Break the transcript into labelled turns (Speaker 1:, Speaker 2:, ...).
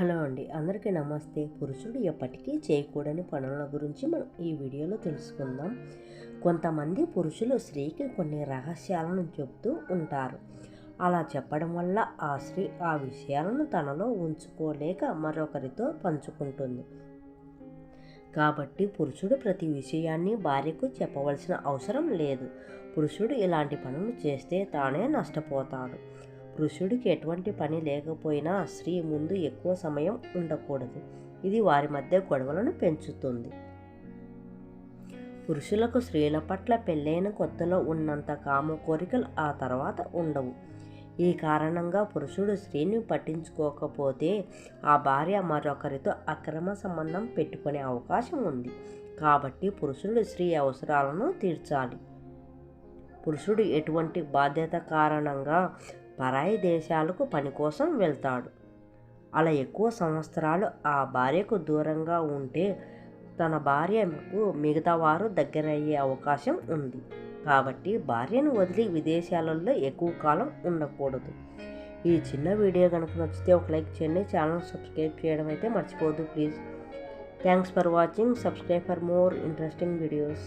Speaker 1: Hello అండి. అందరికీ నమస్తే. పురుషుడు ఎప్పటికీ చేయకూడని పనుల గురించి మనం ఈ వీడియోలో తెలుసుకుందాం. కొంతమంది పురుషులు స్త్రీకి కొన్ని రహస్యాలను చెబుతూ ఉంటారు. అలా చెప్పడం వల్ల ఆ స్త్రీ ఆ విషయాలను తనలో ఉంచుకోలేక మరొకరితో పంచుకుంటుంది. కాబట్టి పురుషుడు ప్రతి విషయాన్ని భార్యకు చెప్పవలసిన అవసరం లేదు. పురుషుడు ఇలాంటి పనులు చేస్తే తానే నష్టపోతాడు. పురుషుడికి ఎటువంటి పని లేకపోయినా స్త్రీ ముందు ఎక్కువ సమయం ఉండకూడదు. ఇది వారి మధ్య గొడవలను పెంచుతుంది. పురుషులకు స్త్రీల పట్ల పెళ్ళైన కొత్తలో ఉన్నంత కామ కోరికలు ఆ తర్వాత ఉండవు. ఈ కారణంగా పురుషుడు స్త్రీని పట్టించుకోకపోతే ఆ భార్య మరొకరితో అక్రమ సంబంధం పెట్టుకునే అవకాశం ఉంది. కాబట్టి పురుషుడు స్త్రీ అవసరాలను తీర్చాలి. పురుషుడు ఎటువంటి బాధ్యత కారణంగా పరాయి దేశాలకు పని కోసం వెళ్తాడు. అలా ఎక్కువ సంవత్సరాలు ఆ భార్యకు దూరంగా ఉంటే తన భార్యకు మిగతా వారు దగ్గరయ్యే అవకాశం ఉంది. కాబట్టి భార్యను వదిలి విదేశాలలో ఎక్కువ కాలం ఉండకూడదు. ఈ చిన్న వీడియో కనుక నచ్చితే ఒక లైక్ చేయండి. ఛానల్ సబ్స్క్రైబ్ చేయడం అయితే మర్చిపోదు please. Thanks for watching. Subscribe for more interesting videos.